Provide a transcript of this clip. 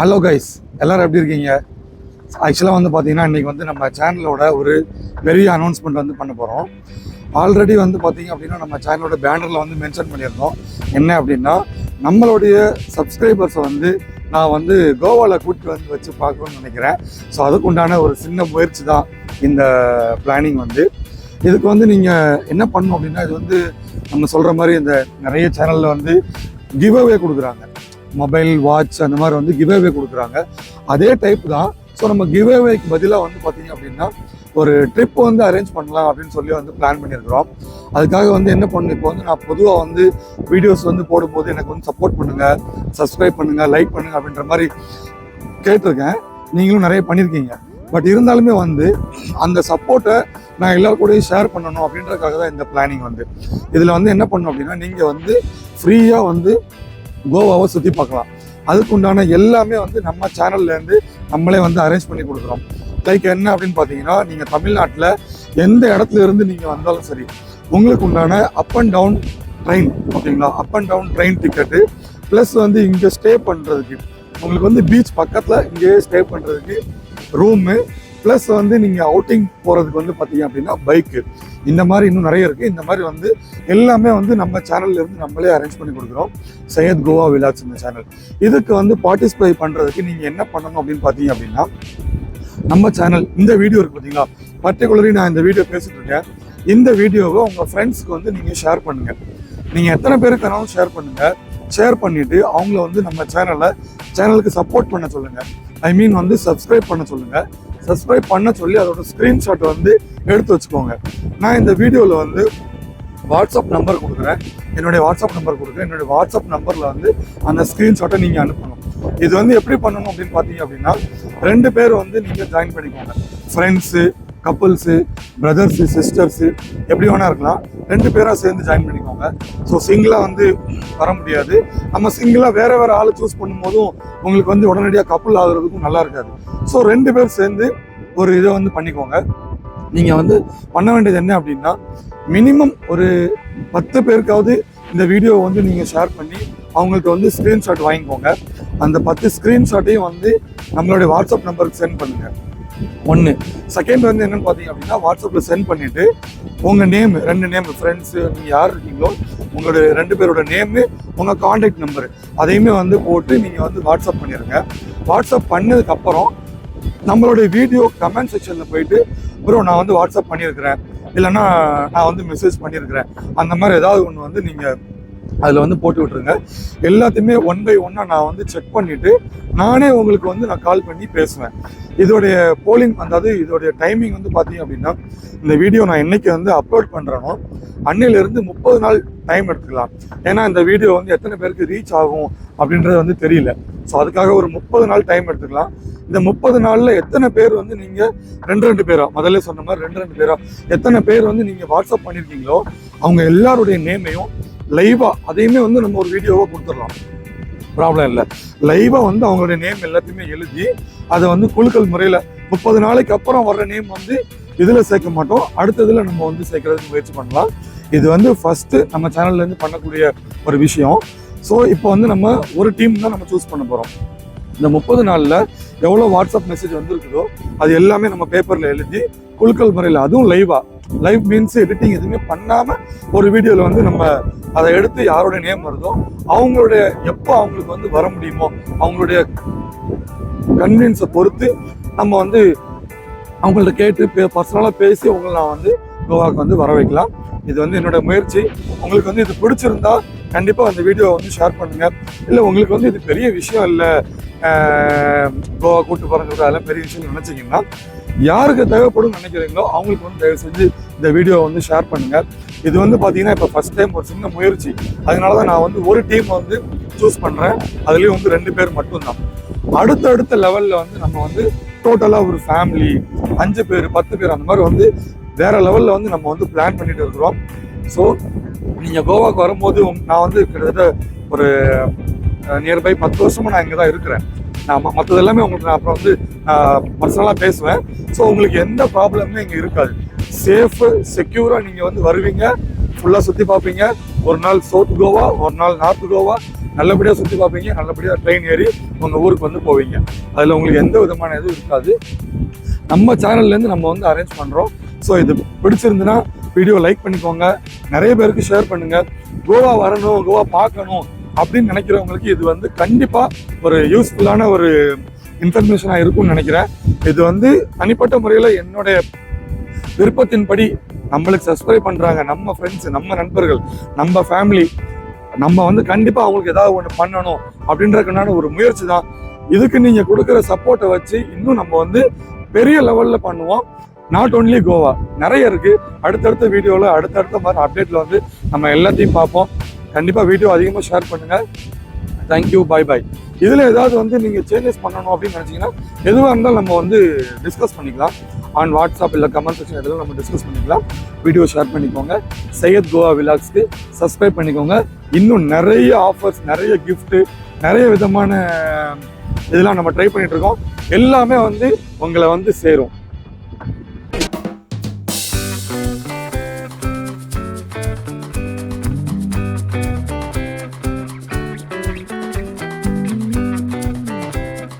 Hello guys எல்லாரும் எப்படி இருக்கீங்க? ஆக்சுவலாக வந்து பார்த்தீங்கன்னா இன்றைக்கி வந்து நம்ம சேனலோட ஒரு பெரிய அனௌன்ஸ்மெண்ட் வந்து பண்ண போகிறோம் ஆல்ரெடி வந்து பார்த்தீங்க அப்படின்னா நம்ம சேனலோட பேனரில் வந்து மென்ஷன் பண்ணியிருந்தோம். என்ன அப்படின்னா நம்மளுடைய சப்ஸ்கிரைபர்ஸை வந்து நான் வந்து கோவாவில் கூட்டிட்டு வந்து வச்சு பார்க்கணும்னு நினைக்கிறேன். ஸோ அதுக்கு உண்டான ஒரு சின்ன முயற்சி தான் இந்த பிளானிங் வந்து. இதுக்கு வந்து நீங்கள் என்ன பண்ணணும் அப்படின்னா இது வந்து நம்ம சொல்கிற மாதிரி இந்த நிறைய சேனலில் வந்து கிவ் அவே கொடுக்குறாங்க. மொபைல் வாட்ச் அந்த மாதிரி வந்து கிவ்அவே கொடுக்குறாங்க. அதே டைப் தான். ஸோ நம்ம கிவ்அவேக்கு பதிலாக வந்து பார்த்தீங்க அப்படின்னா ஒரு ட்ரிப் வந்து அரேஞ்ச் பண்ணலாம் அப்படின்னு சொல்லி வந்து பிளான் பண்ணியிருக்கிறோம். அதுக்காக வந்து என்ன பண்ணணும்? இப்போ வந்து நான் பொதுவாக வந்து வீடியோஸ் வந்து போடும்போது எனக்கு வந்து சப்போர்ட் பண்ணுங்கள் சப்ஸ்கிரைப் பண்ணுங்கள் லைக் பண்ணுங்கள் அப்படின்ற மாதிரி கேட்டிருக்கேன். நீங்களும் நிறைய பண்ணியிருக்கீங்க. பட் இருந்தாலுமே வந்து அந்த சப்போர்ட்டை நான் எல்லாரும் கூடயும் ஷேர் பண்ணணும் அப்படின்றதுக்காக தான் இந்த பிளானிங் வந்து. இதில் வந்து என்ன பண்ணணும் அப்படின்னா நீங்கள் வந்து ஃப்ரீயாக வந்து கோவாவை சுற்றி பார்க்கலாம். அதுக்கு உண்டான எல்லாமே வந்து நம்ம சேனல்லேருந்து நம்மளே வந்து அரேஞ்ச் பண்ணி கொடுக்குறோம். லைக் என்ன அப்படின்னு பார்த்தீங்கன்னா நீங்கள் தமிழ்நாட்டில் எந்த இடத்துல இருந்து நீங்கள் வந்தாலும் சரி உங்களுக்கு உண்டான அப் அண்ட் டவுன் ட்ரெயின் ஓகேங்களா? Up and down train ticket plus வந்து இங்கே ஸ்டே பண்ணுறதுக்கு உங்களுக்கு வந்து பீச் பக்கத்தில் இங்கேயே ஸ்டே பண்ணுறதுக்கு ரூமு ப்ளஸ் வந்து நீங்கள் அவுட்டிங் போகிறதுக்கு வந்து பார்த்தீங்க அப்படின்னா பைக்கு இந்த மாதிரி இன்னும் நிறைய இருக்குது இந்த மாதிரி வந்து எல்லாமே வந்து நம்ம சேனல்லேருந்து நம்மளே அரேஞ்ச் பண்ணி கொடுக்குறோம். சையத் கோவா விலாக்ஸ் இந்த சேனல் இதுக்கு வந்து பார்ட்டிசிபேட் பண்ணுறதுக்கு நீங்கள் என்ன பண்ணணும் அப்படின்னு பார்த்தீங்க அப்படின்னா நம்ம சேனல் இந்த வீடியோ இருக்குது பார்த்தீங்களா பர்டிகுலரி நான் இந்த வீடியோ பேசிட்டு இருக்கேன். இந்த வீடியோவை உங்கள் ஃப்ரெண்ட்ஸ்க்கு வந்து நீங்கள் ஷேர் பண்ணுங்கள் நீங்கள் எத்தனை பேருக்கு வேணாலும் ஷேர் பண்ணுங்கள் ஷேர் பண்ணிவிட்டு அவங்கள வந்து நம்ம சேனலை சேனலுக்கு சப்போர்ட் பண்ண சொல்லுங்கள் ஐ மீன் வந்து சப்ஸ்கிரைப் பண்ண சொல்லுங்கள் சப்ஸ்கிரைப் பண்ண சொல்லி அதோட ஸ்க்ரீன்ஷாட் வந்து எடுத்து வச்சுக்கோங்க. நான் இந்த வீடியோவில் வந்து வாட்ஸ்அப் நம்பர் கொடுக்குறேன். என்னுடைய வாட்ஸ்அப் நம்பர் கொடுக்குறேன். என்னுடைய வாட்ஸ்அப் நம்பரில் வந்து அந்த ஸ்க்ரீன்ஷாட்டை நீங்கள் அனுப்பணும். இது வந்து எப்படி பண்ணணும் அப்படின்னு பார்த்தீங்க அப்படின்னா ரெண்டு பேர் வந்து நீங்கள் ஜாயின் பண்ணிக்கோங்க. ஃப்ரெண்ட்ஸு கப்புள்ஸு பிரதர்ஸு சிஸ்டர்ஸு எப்படி வேணா இருக்கலாம். ரெண்டு பேராக சேர்ந்து ஜாயின் பண்ணிக்கோங்க. ஸோ சிங்கிளாக வந்து வர முடியாது. நம்ம சிங்கிளாக வேற வேற ஆளை சூஸ் பண்ணும்போதும் உங்களுக்கு வந்து உடனடியாக கப்புள் ஆகுறதுக்கும் நல்லா இருக்காது. ஸோ ரெண்டு பேர் சேர்ந்து ஒரு இதை வந்து பண்ணிக்கோங்க. நீங்கள் வந்து பண்ண வேண்டியது என்ன அப்படின்னா மினிமம் ஒரு பத்து பேருக்காவது இந்த வீடியோவை வந்து நீங்கள் ஷேர் பண்ணி அவங்கள்ட்ட வந்து ஸ்க்ரீன்ஷாட் வாங்கிக்கோங்க. அந்த பத்து ஸ்க்ரீன்ஷாட்டையும் வந்து நம்மளுடைய வாட்ஸ்அப் நம்பருக்கு சென்ட் பண்ணுங்கள் ஒன்று செகண்ட் வந்து என்னன்னு பார்த்தீங்க அப்படின்னா வாட்ஸ்அப்பில் சென்ட் பண்ணிவிட்டு உங்கள் நேம் ரெண்டு நேம் ஃப்ரெண்ட்ஸு நீங்கள் யார் இருக்கீங்களோ உங்களுடைய ரெண்டு பேரோட நேமு உங்கள் காண்டாக்ட் நம்பரு அதையுமே வந்து போட்டு நீங்கள் வந்து வாட்ஸ்அப் பண்ணிடுங்க வாட்ஸ்அப் பண்ணதுக்கப்புறம் நம்மளுடைய வீடியோ கமெண்ட் செக்ஷனில் போயிட்டு ப்ரோ நான் வந்து வாட்ஸ்அப் பண்ணியிருக்கிறேன் இல்லைன்னா நான் வந்து மெசேஜ் பண்ணியிருக்கிறேன் அந்த மாதிரி ஏதாவது ஒன்று வந்து நீங்கள் அதில் வந்து போட்டு விட்ருங்க எல்லாத்தையுமே ஒன் பை ஒன்னாக நான் வந்து செக் பண்ணிவிட்டு நானே உங்களுக்கு வந்து நான் கால் பண்ணி பேசுவேன். இதோடைய போலிங் அதாவது இதோடைய டைமிங் வந்து பார்த்தீங்க அப்படின்னா இந்த வீடியோ நான் என்னைக்கு வந்து அப்லோட் பண்ணுறேனோ அன்னையிலேருந்து முப்பது நாள் டைம் எடுத்துக்கலாம். ஏன்னா இந்த வீடியோ வந்து எத்தனை பேருக்கு ரீச் ஆகும் அப்படின்றது வந்து தெரியல. ஸோ அதுக்காக ஒரு முப்பது நாள் டைம் எடுத்துக்கலாம். இந்த முப்பது நாளில் எத்தனை பேர் வந்து நீங்கள் ரெண்டு ரெண்டு பேரா? முதல்ல சொன்ன மாதிரி ரெண்டு ரெண்டு பேரா? எத்தனை பேர் வந்து நீங்கள் வாட்ஸ்அப் பண்ணியிருக்கீங்களோ அவங்க எல்லாருடைய நேமையும் லைவாக அதையுமே வந்து நம்ம ஒரு வீடியோவாக கொடுத்துடலாம். ப்ராப்ளம் இல்லை. லைவாக வந்து அவங்களுடைய நேம் எல்லாத்தையுமே எழுதி அதை வந்து குழுக்கள் முறையில் முப்பது நாளைக்கு அப்புறம் வர்ற நேம் வந்து இதில் சேர்க்க மாட்டோம். அடுத்ததில் நம்ம வந்து சேர்க்கறதுக்கு முயற்சி பண்ணலாம். இது வந்து ஃபஸ்ட்டு நம்ம சேனல்லேருந்து பண்ணக்கூடிய ஒரு விஷயம். ஸோ இப்போ வந்து நம்ம ஒரு டீம் தான் நம்ம சூஸ் பண்ண போகிறோம் இந்த முப்பது நாளில் எவ்வளோ வாட்ஸ்அப் மெசேஜ் வந்துருக்குதோ அது எல்லாமே நம்ம பேப்பரில் எழுதி குழுக்கள் முறையில் அதுவும் லைவாக லைவ் மீன்ஸ் எடிட்டிங் எதுவுமே பண்ணாமல் ஒரு வீடியோவில் வந்து நம்ம அதை எடுத்து யாரோட நேம் வருதோ அவங்களுடைய எப்போ அவங்களுக்கு வந்து வர முடியுமோ அவங்களுடைய கன்வீனியன்ஸை பொறுத்து நம்ம வந்து அவங்கள்ட்ட கேட்டு பர்சனலாக பேசி உங்களை நான் வந்து கோவாவுக்கு வந்து வர வைக்கலாம் இது வந்து என்னோட முயற்சி. உங்களுக்கு வந்து இது பிடிச்சிருந்தா கண்டிப்பாக அந்த வீடியோவை வந்து ஷேர் பண்ணுங்கள் இல்லை உங்களுக்கு வந்து இது பெரிய விஷயம் இல்லை. கோவா கூட்டு போகிறது அதெல்லாம் பெரிய விஷயம் நினச்சிங்கன்னா யாருக்கு தேவைப்படும் நினைக்கிறீங்களோ அவங்களுக்கு வந்து தயவு செஞ்சு இந்த வீடியோவை வந்து ஷேர் பண்ணுங்கள் இது வந்து பார்த்தீங்கன்னா இப்போ ஃபஸ்ட் டைம் ஒரு சின்ன முயற்சி. அதனால தான் நான் வந்து ஒரு டீம் வந்து சூஸ் பண்ணுறேன் அதுலேயும் வந்து ரெண்டு பேர் மட்டும்தான். அடுத்தடுத்த லெவலில் வந்து நம்ம வந்து டோட்டலாக ஒரு ஃபேமிலி அஞ்சு பேர் பத்து பேர் அந்த மாதிரி வந்து வேறு லெவலில் வந்து நம்ம வந்து பிளான் பண்ணிட்டு இருக்கிறோம். ஸோ நீங்கள் கோவாக்கு வரும்போது நான் வந்து கிட்டத்தட்ட ஒரு நியர்பை பத்து வருஷமாக நான் இங்கே தான் இருக்கிறேன். நான் மற்றது எல்லாமே உங்களுக்கு நான் அப்புறம் வந்து பர்சனலாக பேசுவேன். ஸோ உங்களுக்கு எந்த ப்ராப்ளமுமே இங்கே இருக்காது. சேஃபு செக்யூராக நீங்கள் வந்து வருவீங்க. ஃபுல்லாக சுற்றி பார்ப்பீங்க ஒரு நாள் சவுத் கோவா ஒரு நாள் நார்த் கோவா நல்லபடியாக சுற்றி பார்ப்பீங்க நல்லபடியாக ட்ரெயின் ஏறி உங்கள் ஊருக்கு வந்து போவீங்க. அதில் உங்களுக்கு எந்த விதமான இதுவும் இருக்காது. நம்ம சேனல்லேருந்து நம்ம வந்து அரேஞ்ச் பண்ணுறோம் ஸோ இது பிடிச்சிருந்துன்னா வீடியோ லைக் பண்ணிக்கோங்க. நிறைய பேருக்கு ஷேர் பண்ணுங்கள் கோவா வரணும் கோவா பார்க்கணும் அப்படின்னு நினைக்கிறவங்களுக்கு இது வந்து கண்டிப்பாக ஒரு யூஸ்ஃபுல்லான ஒரு இன்ஃபர்மேஷனாக இருக்கும்னு நினைக்கிறேன். இது வந்து தனிப்பட்ட முறையில் என்னுடைய விருப்பத்தின்படி நம்மளுக்கு சப்ஸ்கிரைப் பண்ணுறாங்க நம்ம ஃப்ரெண்ட்ஸ் நம்ம நண்பர்கள் நம்ம ஃபேமிலி நம்ம வந்து கண்டிப்பாக அவங்களுக்கு ஏதாவது ஒன்று பண்ணணும் அப்படின்றதுக்கான ஒரு முயற்சி தான். இதுக்கு நீங்கள் கொடுக்குற சப்போர்ட்டை வச்சு இன்னும் நம்ம வந்து பெரிய லெவலில் பண்ணுவோம். நாட் ஒன்லி கோவா நிறைய இருக்குது அடுத்தடுத்த வீடியோவில் அடுத்தடுத்த மாதிரி அப்டேட்டில் வந்து நம்ம எல்லாத்தையும் பார்ப்போம். கண்டிப்பாக வீடியோ அதிகமாக ஷேர் பண்ணுங்கள் தேங்க்யூ பை பாய் இதில் ஏதாவது வந்து நீங்கள் சேஞ்சஸ் பண்ணணும் அப்படின்னு நினச்சிங்கன்னா எதுவாக இருந்தாலும் நம்ம வந்து டிஸ்கஸ் பண்ணிக்கலாம். ஆன் வாட்ஸ்அப் இல்லை கமெண்ட் செக்ஷன் இதெல்லாம் நம்ம டிஸ்கஸ் பண்ணிக்கலாம். வீடியோ ஷேர் பண்ணிக்கோங்க. சையத் கோவா விலாக்ஸ்க்கு சப்ஸ்கிரைப் பண்ணிக்கோங்க. இன்னும் நிறைய ஆஃபர்ஸ் நிறைய கிஃப்ட்டு நிறைய விதமான இதெல்லாம் நம்ம ட்ரை பண்ணிகிட்ருக்கோம் எல்லாமே வந்து உங்களை வந்து சேரும்.